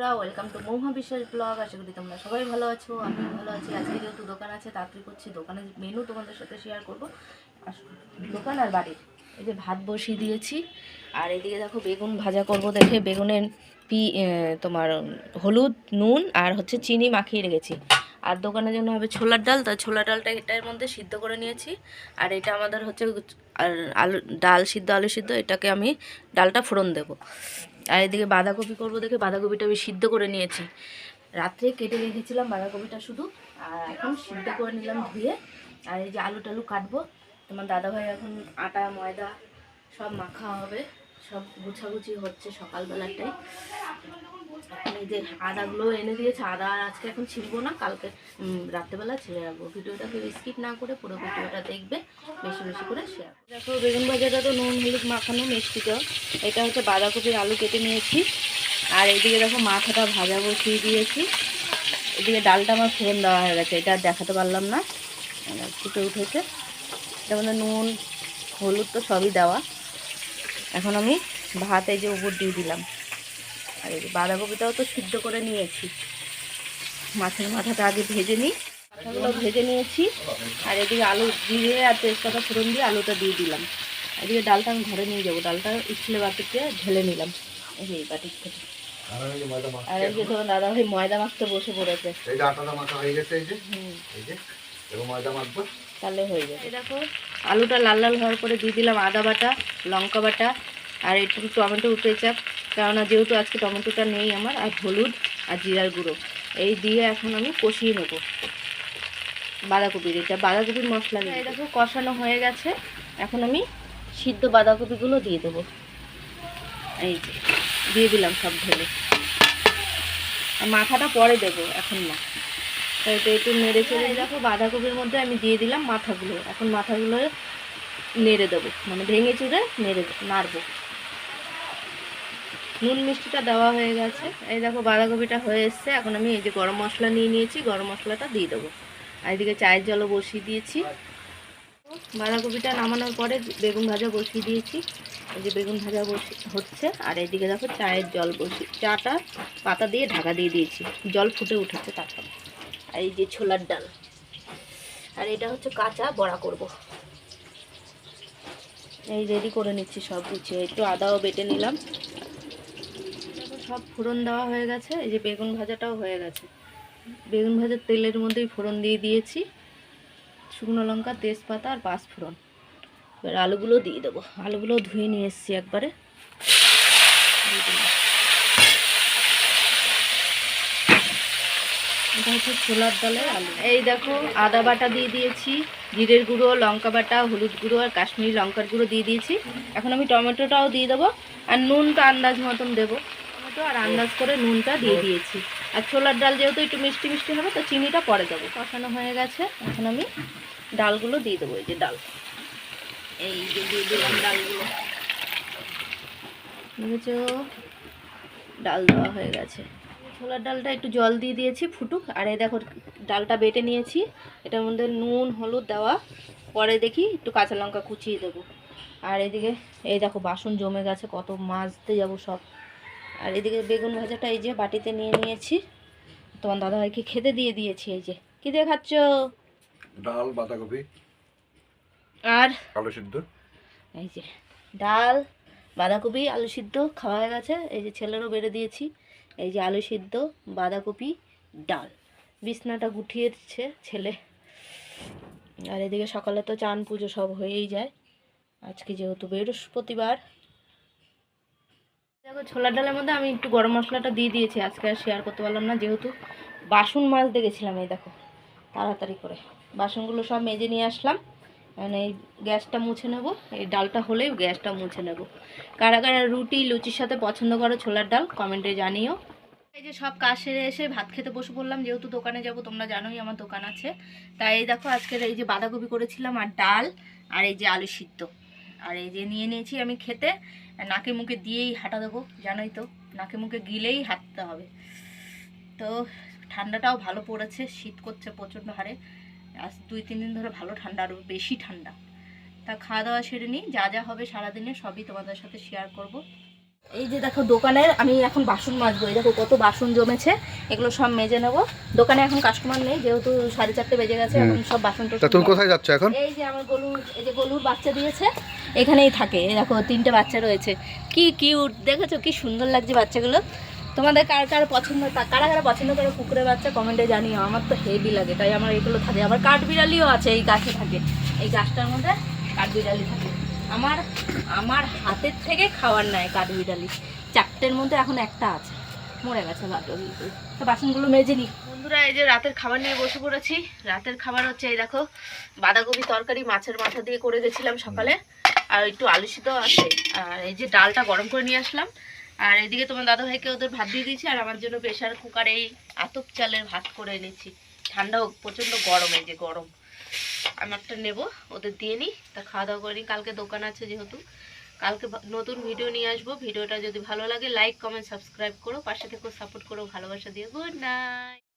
বন্ধুরা welcome to Mahua বিশ্বাস blog আশা করি তোমরা সবাই ভালো আছো আমি ভালো আছি। আজকে যেহেতু দোকান আছে, তাড়াতাড়ি করছি। দোকানের মেনু তোমাদের সাথে শেয়ার করব। দোকান আর বাড়ির। এই যে ভাত বসিয়ে দিয়েছি। আর এদিকে দেখো বেগুন ভাজা করব দেখে। বেগুনের পি তোমার হলুদ, নুন আর হচ্ছে চিনি মাখিয়ে রেখেছি। আর দোকানের জন্য হবে ছোলার ডাল। তাই ছোলার ডালটা এটার মধ্যে সিদ্ধ করে নিয়েছি। আর এটা আমাদের হচ্ছে আর আলু, ডাল সিদ্ধ, আলু সিদ্ধ, এটাকে আমি ডালটা ফোড়ন দেবো। আর এদিকে বাঁধাকপি করব দেখে বাঁধাকপিটা আমি সিদ্ধ করে নিয়েছি। রাত্রে কেটে রেখেছিলাম বাঁধাকপিটা শুধু। আর এখন সিদ্ধ করে নিলাম ধুয়ে। আর এই যে আলু টালু কাটবো। তোমার দাদাভাই এখন আটা, ময়দা সব মাখা হবে। সব গুছাগুছি হচ্ছে সকালবেলাটাই। এই যে আদাগুলো এনে দিয়েছে, আদা আর আজকে এখন ছিলবো না, কালকে রাত্রেবেলা ছেড়ে রাখব ভিডিওটাকে স্কিপ না করে পুরো ভিডিওটা দেখবে, বেশি বেশি করে শেয়ার দেখো, বেগুন ভাজাটা তো নুন, হলুদ, মাখানো মিষ্টিটাও এটা হচ্ছে বাঁধাকপির আলু কেটে নিয়েছি। আর এইদিকে দেখো, মাথাটা ভাজা বসিয়ে দিয়েছি। এদিকে ডালটা আমার ফোড়ন দেওয়া হয়ে গেছে, এটা দেখাতে পারলাম না। ফুটে উঠেছে। এটা মানে নুন, হলুদ তো সবই দেওয়া। এখন আমি ভাত এই যে উপর দিয়ে দিলাম। আর এই বাঁধাকপিটাও তো সিদ্ধ করে নিয়েছি। মাছের মাথাটা আগে ভেজে নিই। মাথাগুলো ভেজে নিয়েছি। আর এদিকে আলু দিয়ে আর তেজপাতা ফোড়ন দিয়ে আলুটা দিয়ে দিলাম। এদিকে ডালটা আমি ঘরে নিয়ে যাব। ডালটা স্টিলের বাটিতে ঢেলে নিলাম। এই বাটির থেকে আর এই যে ময়দা আর এই যে ধরুন দাদা ভাই ময়দা মাখতে বসে পড়েছে। এই যে আটাটা মাখা হয়ে গেছে এই যে। হুম। এই যে এবং ময়দা মাখবো। তাহলে হয়ে যাবে। দেখো আলুটা লাল লাল হওয়ার পরে দিয়ে দিলাম আদা বাটা লঙ্কা বাটা আর একটু টমেটো উঠে চাপ কেননা যেহেতু আজকে টমেটোটা নেই আমার আর হলুদ আর জিরার গুঁড়ো। এই দিয়ে এখন আমি কষিয়ে নেব। বাঁধাকপির এটা বাঁধাকপির মশলা এই দেখো কষানো হয়ে গেছে। এখন আমি সিদ্ধ বাঁধাকপিগুলো দিয়ে দেবো। এই যে দিয়ে দিলাম সব ঢেলে। আর মাথাটা পরে দেবো এখন না এটা একটু নেড়ে চেড়ে দেখো বাঁধাকপির মধ্যে আমি দিয়ে দিলাম মাথাগুলো। এখন মাথাগুলো নেড়ে দেবো। মানে ভেঙে চুড়ে নেড়ে নাড়বো। নুন মিষ্টিটা দেওয়া হয়ে গেছে। এই দেখো বাঁধাকপিটা হয়ে এসছে। এখন আমি এই যে গরম মশলা নিয়ে নিয়েছি, গরম মশলাটা দিয়ে দেবো। আর এদিকে চায়ের জলও বসিয়ে দিয়েছি। বাঁধাকপিটা নামানোর পরে বেগুন ভাজা বসিয়ে দিয়েছি। এই যে বেগুন ভাজা বসি, হচ্ছে। আর এদিকে দেখো চায়ের জল বসি, চাটা পাতা দিয়ে ঢাকা দিয়ে দিয়েছি। জল ফুটে উঠেছে তারপরে। আর এই যে ছোলার ডাল। আর এটা হচ্ছে কাঁচা বড়া করব। এই রেডি করে নিচ্ছি সব কিছু। একটু আদাও বেটে নিলাম। সব ফোড়ন দেওয়া হয়ে গেছে। এই যে বেগুন ভাজাটাও হয়ে গেছে। বেগুন ভাজার তেলের মধ্যেই ফোড়ন দিয়ে দিয়েছি। শুকনো লঙ্কা, তেজপাতা আর পাঁচ ফোড়ন। এবার আলুগুলো দিয়ে দেবো। আলুগুলো ধুয়ে নিয়ে এসেছি একবারে। দিয়ে এটা হচ্ছে ছোলার আলু। এই দেখো, আদা বাটা দিয়ে দিয়েছি, জিরের গুঁড়ো, লঙ্কা বাটা, হলুদ গুঁড়ো আর কাশ্মীরি লঙ্কার গুঁড়ো দিয়ে দিয়েছি। এখন আমি টমেটোটাও দিয়ে দেবো আর নুনটা আন্দাজ মতন দেবো। টমেটো আর আন্দাজ করে নুনটা দিয়ে দিয়েছি। আর ছোলার ডাল যেহেতু একটু মিষ্টি মিষ্টি হবে, তো চিনিটা পরে দেবো। কষানো হয়ে গেছে, এখন আমি ডালগুলো দিয়ে দেবো, এই যে ডাল। এই যে দিয়ে দিলাম ডালগুলো। বুঝেছ ডাল দেওয়া হয়ে গেছে। ছোলার ডালটা একটু জল দিয়ে দিয়েছি ফুটুক। আর এই দেখো ডালটা বেটে নিয়েছি। এটার মধ্যে নুন হলুদ দেওয়া। পরে দেখি একটু কাঁচা লঙ্কা কুচিয়ে দেবো। আর এদিকে এই দেখো বাসন জমে গেছে কত মাজতে যাব সব। আর এদিকে বেগুন ভাজাটা এই যে বাটিতে নিয়ে নিয়েছি। তোমার দাদাভাইকে খেতে দিয়ে দিয়েছি এই যে। কী দিয়ে খাচ্ছ? ডাল বাঁধাকপি। আর? আলু সিদ্ধ। এই যে ডাল বাঁধাকপি, আলু সিদ্ধ খাওয়া হয়ে গেছে। এই যে ছেলেরও বেড়ে দিয়েছি। এই যে আলু সিদ্ধ, বাঁধাকপি, ডাল। বিছনাটা গুটিয়েছে ছেলে। আর এদিকে সকালে তো চান পুজো সব হয়েই যায়। আজকে যেহেতু বৃহস্পতিবার। দেখো, ছোলার ডালের মধ্যে আমি একটু গরম মশলাটা দিয়ে দিয়েছি। আজকে আর শেয়ার করতে পারলাম না, যেহেতু বাসন মাছ দেখেছিলাম এই দেখো, তাড়াতাড়ি করে। বাসনগুলো সব মেজে নিয়ে আসলাম। মানে এই গ্যাসটা মুছে নেব। এই ডালটা হলেই গ্যাসটা মুছে নেব। কারা কারা রুটি, লুচির সাথে পছন্দ করো ছোলার ডাল, কমেন্টে জানিও। এই যে সব কাজ সেরে এসে ভাত খেতে বসে পড়লাম, যেহেতু দোকানে যাব, তোমরা জানোই আমার দোকান আছে। তাই এই দেখো, আজকের এই যে বাঁধাকপি করেছিলাম আর ডাল, আর এই যে আলু সিদ্ধ। আর এই যে নিয়ে নিয়েছি আমি খেতে, নাকে মুখে দিয়েই হাঁটা দেবো, জানোই তো, নাকে মুখে গিলেই হাঁটতে হবে। তো ঠান্ডাটাও ভালো পড়েছে, শীত করছে প্রচণ্ড হারে। আজ দুই তিন দিন ধরে ভালো ঠান্ডা আরও বেশি ঠান্ডা। তা খাওয়া দাওয়া সেরে নিই যা যা হবে সারাদিনে সবই তোমাদের সাথে শেয়ার করব। এই যে দেখো দোকানের আমি এখন বাসন মাজবো এই দেখো কত বাসন জমেছে এগুলো সব মেজে নেব। দোকানে এখন কাস্টমার নেই যেহেতু সাড়ে চারটে বেজে গেছে এখন সব বাসন তা তুমি কোথায় যাচ্ছ এখন? এই যে আমার গলুর এই যে গলুর বাচ্চা দিয়েছে এখানেই থাকে এই দেখো তিনটে বাচ্চা রয়েছে। কি কিউট দেখেছ কি সুন্দর লাগছে বাচ্চাগুলো? তোমাদের কার কার পছন্দ কারা কারা পছন্দ করে কুকুরের বাচ্চা কমেন্টে জানিও। আমার তো হেভি লাগে, তাই আমার এগুলো থাকে। আবার কাঠবিড়ালিও আছে, এই গাছে থাকে। এই গাছটার মধ্যে কাঠবিড়ালি থাকে। আমার আমার হাতের থেকে খাওয়ার নেয় কাঠবিড়ালি। চারটের মধ্যে এখন একটা আছে। মরে গেছে বাটল তো বাসনগুলো মেজে নি। বন্ধুরা, এই যে রাতের খাবার নিয়ে বসে পড়েছি। রাতের খাবার হচ্ছে এই দেখো, বাঁধাকপি তরকারি মাছের মাথা দিয়ে করে গেছিলাম সকালে। আর একটু আলু সিদ্ধ আছে। আর এই যে ডালটা গরম করে নিয়ে আসলাম। আর এদিকে তোমার দাদাভাইকে ওদের ভাত দিয়ে দিয়েছি, আর আমার জন্য প্রেশার কুকারে এই আতপ চালের ভাত করে এনেছি। ঠান্ডা প্রচণ্ড গরম, এই যে গরম। আমি একটা নেব, ওদের দিয়ে নিই, তা খাওয়া দাওয়া করে কালকে দোকান আছে যেহেতু, কালকে নতুন ভিডিও নিয়ে আসব। ভিডিওটা যদি ভালো লাগে লাইক কমেন্ট সাবস্ক্রাইব করো, পাশে থেকেও সাপোর্ট করো, ভালোবাসা দিয়ে। Good night